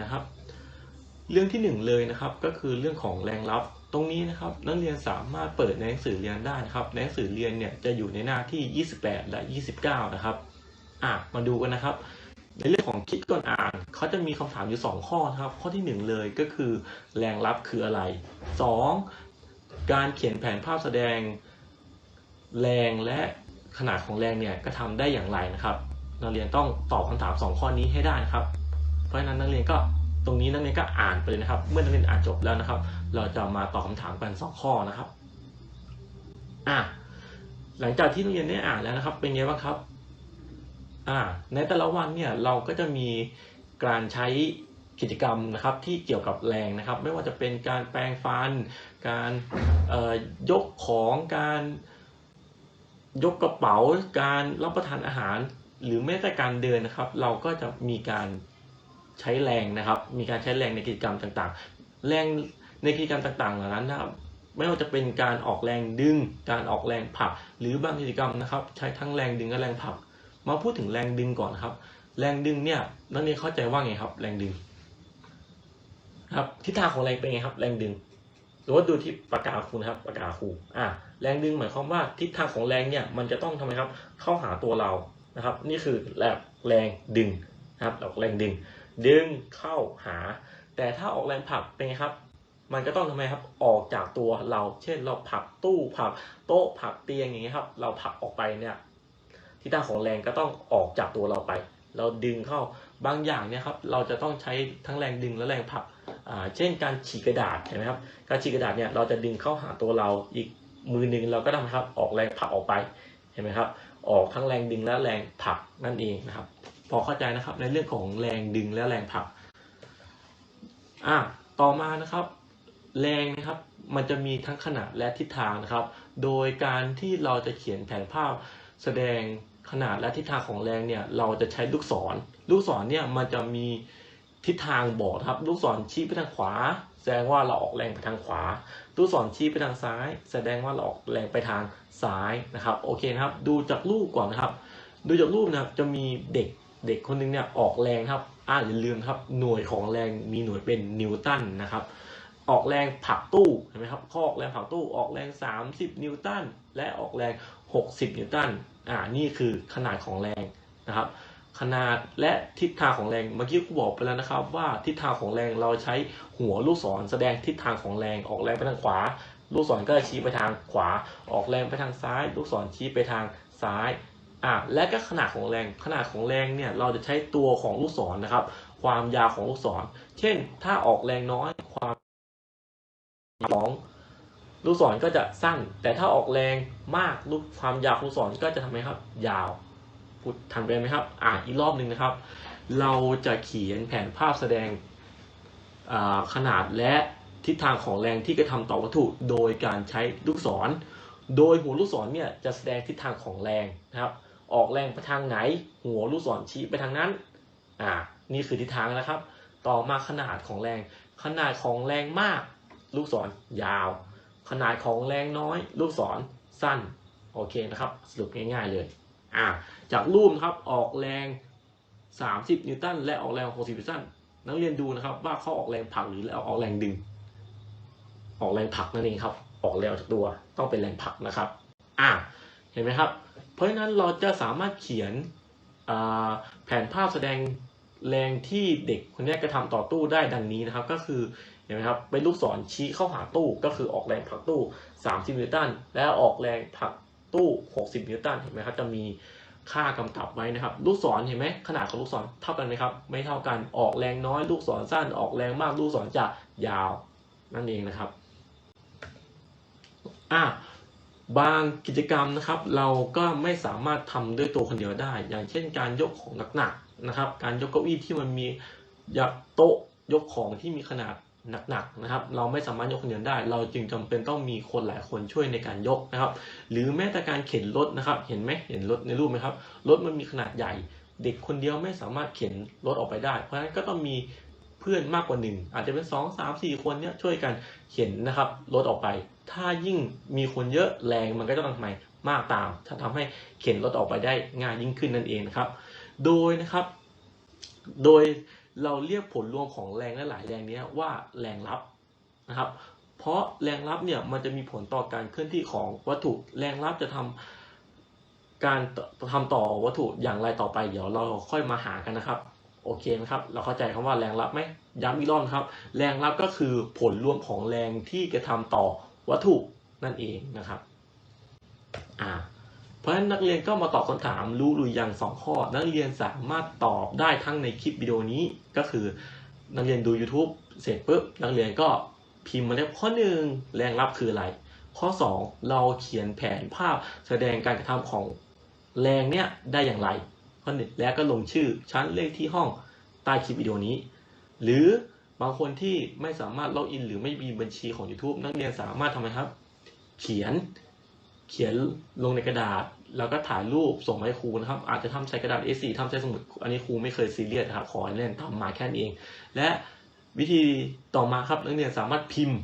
นะครับเรื่องที่หนึ่งเลยนะครับก็คือเรื่องของแรงรับตรงนี้นะครับนักเรียนสามารถเปิดในหนังสือเรียนได้นะครับในหนังสือเรียนเนี่ยจะอยู่ในหน้าที่ 28 และ 29 นะครับอะมาดูกันนะครับ ในเรื่องของคิดก่อนอ่านเขาจะมีคำถามอยู่ 2 ข้อนะครับ ข้อที่ 1 เลยก็คือ แรงรับคืออะไร 2. การเขียนแผนภาพแสดงแรงและขนาดของแรงเนี่ยกระทำได้อย่างไรนะครับ นักเรียนต้องตอบคำถาม 2 ข้อนี้ให้ได้นะครับ ราะฉะนั้นนักเรียนก็ตรงนี้นักเรียนก็อ่านไปเลยนะครับ เมื่อนักเรียนอ่านจบแล้วนะครับ เราจะมาตอบคำถามกัน 2 ข้อนะครับอะหลังจากที่นักเรียนได้อ่านแล้วนะครับ เป็นไงบ้างครับอ่าในแต่ละวันเนี่ยเราก็จะมีการใช้กิจกรรมนะครับที่เกี่ยวกับแรงนะครับ ไม่ว่าจะเป็นการแปรงฟัน การยกของการยกกระเป๋า การรับประทานอาหาร หรือแม้แต่การเดินนะครับ เราก็จะมีการ ใช้แรงนะครับ มีการใช้แรงในกิจกรรมต่างๆ แรงในกิจกรรมต่างๆเหล่านั้นนะครับ ไม่ว่าจะเป็นการออกแรงดึง การออกแรงผลัก หรือบางกิจกรรมนะครับ ใช้ทั้งแรงดึงและแรงผลัก มาพูดถึงแรงดึงก่อนนครับ แรงดึงเนี่ยนักเรียนเข้าใจว่าไงครับ แรงดึง ครับ ทิศทางของแรงเป็นไงครับ แรงดึงหรือว่าดูที่ปากกาครูนะครับปากกาครูอ่าแรงดึงหมายความว่าทิศทางของแรงเนี่ยมันจะต้องทำไมครับ เข้าหาตัวเรานะครับ นี่คือแรงแรงดึงนะครับออกแรงดึง ดึงเข้าหา แต่ถ้าออกแรงผลักเป็นไงครับ มันก็ต้องทำไมครับออกจากตัวเรา เช่นเราผลักตู้ผลักโต๊ะผลักเตียงอย่างเงี้ยครับ เราผลักออกไปเนี่ยทิศทางของแรงก็ต้องออกจากตัวเราไป เราดึงเข้าบางอย่างเนี่ยครับเราจะต้องใช้ทั้งแรงดึงและแรงผลักเช่นการฉีกกระดาษเห็นไหมครับการฉีกกระดาษเนี่ยเราจะดึงเข้าหาตัวเราอีกมือหนึ่งเราก็ทำครับออกแรงผลักออกไปเห็นไหมครับออกทั้งแรงดึงและแรงผลักนั่นเองนะครับ พอเข้าใจนะครับในเรื่องของแรงดึงและแรงผลักอะต่อมานะครับแรงนะครับมันจะมีทั้งขนาดและทิศทางนะครับ โดยการที่เราจะเขียนแผนภาพแสดงขนาดและทิศทางของแรงเนี่ยเราจะใช้ลูกศร ลูกศรเนี่ยมันจะมีทิศทางบอกครับ ลูกศรชี้ไปทางขวา แสดงว่าเราออกแรงไปทางขวา ลูกศรชี้ไปทางซ้าย แสดงว่าเราออกแรงไปทางซ้ายนะครับ โอเคนะครับ ดูจากรูปก่อนนะครับ ดูจากรูปนะครับจะมีเด็ก เด็กคนหนึงเนี่ยออกแรงครับอ่าอย่าลืมครับ หน่วยของแรงมีหน่วยเป็นนิวตันนะครับ ออกแรงผลักตู้เห็นไหมครับข้อกแรงผลักตู้ออกแรง 30 นิวตันและออกแรง 60 นิวตันอ่านี่คือขนาดของแรงนะครับ ขนาดและทิศทางของแรงเมื่อกี้ครูบอกไปแล้วนะครับ ว่าทิศทางของแรงเราใช้หัวลูกศรแสดงทิศทางของแรงออกแรงไปทางขวา ลูกศรก็ชี้ไปทางขวา ออกแรงไปทางซ้าย ลูกศรชี้ไปทางซ้าย อ่าและก็ขนาดของแรงขนาดของแรงเนี่ยเราจะใช้ตัวของลูกศรนะครับ ความยาวของลูกศร เช่น ถ้าออกแรงน้อยความของลูกศรก็จะสั้น แต่ถ้าออกแรงมากลูกความยาวของลูกศรก็จะทำไมครับ ยาวพูดทันไปไหมครับ อ่าอีกรอบหนึ่งนะครับ เราจะเขียนแผนภาพแสดงขนาดและทิศทางของแรงที่กระทำต่อวัตถุโดยการใช้ลูกศร โดยหัวลูกศรเนี่ยจะแสดงทิศทางของแรงนะครับ ออกแรงไปทางไหน หัวลูกศรชี้ไปทางนั้น อ่า นี่คือทิศทางนะครับ ต่อมาขนาดของแรง ขนาดของแรงมาก ลูกศรยาว ขนาดของแรงน้อย ลูกศรสั้น โอเคนะครับ สรุปง่ายๆเลย อ่า จากรูปนะครับออกแรง 30 นิวตันและออกแรง 60 นิวตัน นักเรียนดูนะครับว่าเขาออกแรงผลักหรือออกแรงดึง ออกแรงผลักนั่นเองครับ ออกแรงจากตัวต้องเป็นแรงผลักนะครับ อ่า เห็นไหมครับ ราะฉะนั้นเราจะสามารถเขียนแผนภาพแสดงแรงที่เด็กคนนี้กระทำต่อตู้ได้ดังนี้นะครับ ก็คือเห็นไหมครับเป็นลูกศรชี้เข้าหาตู้ก็คือออกแรงผลักตู้ 30 นิวตันและออกแรงผลักตู้ 60 นิวตันเห็นไหมครับจะมีค่ากำกับไว้นะครับ ลูกศรเห็นไหมขนาดของลูกศรเท่ากันไหมครับ ไม่เท่ากันออกแรงน้อยลูกศรสั้นออกแรงมากลูกศรจะยาวนั่นเองนะครับอะ บางกิจกรรมนะครับ เราก็ไม่สามารถทำด้วยตัวคนเดียวได้ อย่างเช่น การยกของหนักๆนะครับ การยกเก้าอี้ที่มันมียักโต๊ะยกของที่มีขนาดหนักๆนะครับ เราไม่สามารถยกคนเดียวได้ เราจึงจำเป็นต้องมีคนหลายคนช่วยในการยกนะครับ หรือแม้แต่การเข็นรถนะครับ เห็นไหมเห็นรถในรูปไหมครับรถมันมีขนาดใหญ่ เด็กคนเดียวไม่สามารถเข็นรถออกไปได้ เพราะฉะนั้นก็ต้องมีเพื่อนมากกว่าหนึ่งอาจจะเป็นสองสามสี่คนเนี้ยช่วยกันเข็นนะครับรถออกไป ถ้ายิ่งมีคนเยอะแรงมันก็จะต้องทำไมมากตาม ถ้าทำให้เข็นรถออกไปได้ง่ายยิ่งขึ้นนั่นเองนะครับ โดยนะครับ โดยเราเรียกผลรวมของแรงและหลายแรงนี้ว่าแรงรับนะครับ เพราะแรงรับเนี่ยมันจะมีผลต่อการเคลื่อนที่ของวัตถุแรงรับจะทำการทำต่อวัตถุอย่างไรต่อไป เดี๋ยวเราค่อยมาหากันนะครับ โอเคนะครับ เราเข้าใจคำว่าแรงรับไหมย้ำอีกรอบนครับ แรงรับก็คือผลรวมของแรงที่กระทำต่อ วัตถุนั่นเองนะครับอ่าเพราะฉะนั้นนักเรียนก็มาตอบคำถามรู้หรือยังสองข้อ นักเรียนสามารถตอบได้ทั้งในคลิปวิดีโอนี้ก็คือนักเรียนดู YouTube เสร็จปุ๊บนักเรียนก็พิมพ์มาแล้วข้อหนึ่งแรงรับคืออะไร ข้อ 2 เราเขียนแผนภาพแสดงการกระทำของแรงเนี้ยได้อย่างไร ข้อหนึ่งแล้วก็ลงชื่อชั้นเลขที่ห้องใต้คลิปวิดีโอนี้ หรือ บางคนที่ไม่สามารถล็อกอินหรือไม่มีบัญชีของ YouTube นักเรียนสามารถทำไมครับ เขียนเขียนลงในกระดาษ แล้วก็ถ่ายรูปส่งมาให้ครูนะครับ อาจจะทำใส่กระดาษ A4 ทำใส่สมุด อันนี้ครูไม่เคยซีเรียสครับขอเล่นทำมาแค่นี้เอง และวิธีต่อมาครับนักเรียนสามารถพิมพ์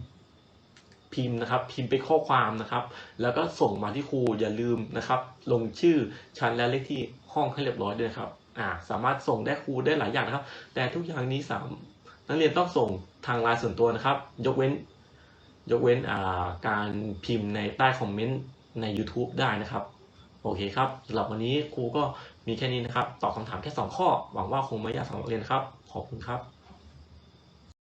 พิมพ์นะครับ พิมพ์เป็นข้อความนะครับ แล้วก็ส่งมาที่ครูอย่าลืมนะครับ ลงชื่อชั้นและเลขที่ห้องให้เรียบร้อยด้วยครับอ่าสามารถส่งได้ครูได้หลายอย่างนะครับ แต่ทุกอย่างนี้สาม นักเรียนต้องส่งทางไลน์ส่วนตัวนะครับ ยกเว้น ยกเว้นาการพิมพ์ในใต้คอมเมนต์ใน YouTube ได้นะครับ โอเคครับสำหรับวันนี้ครูก็มีแค่นี้นะครับ ตอบคำถามแค่ 2 ข้อ หวังว่าคงไม่ยากสำหรับนักเรียนครับ ขอบคุณครับ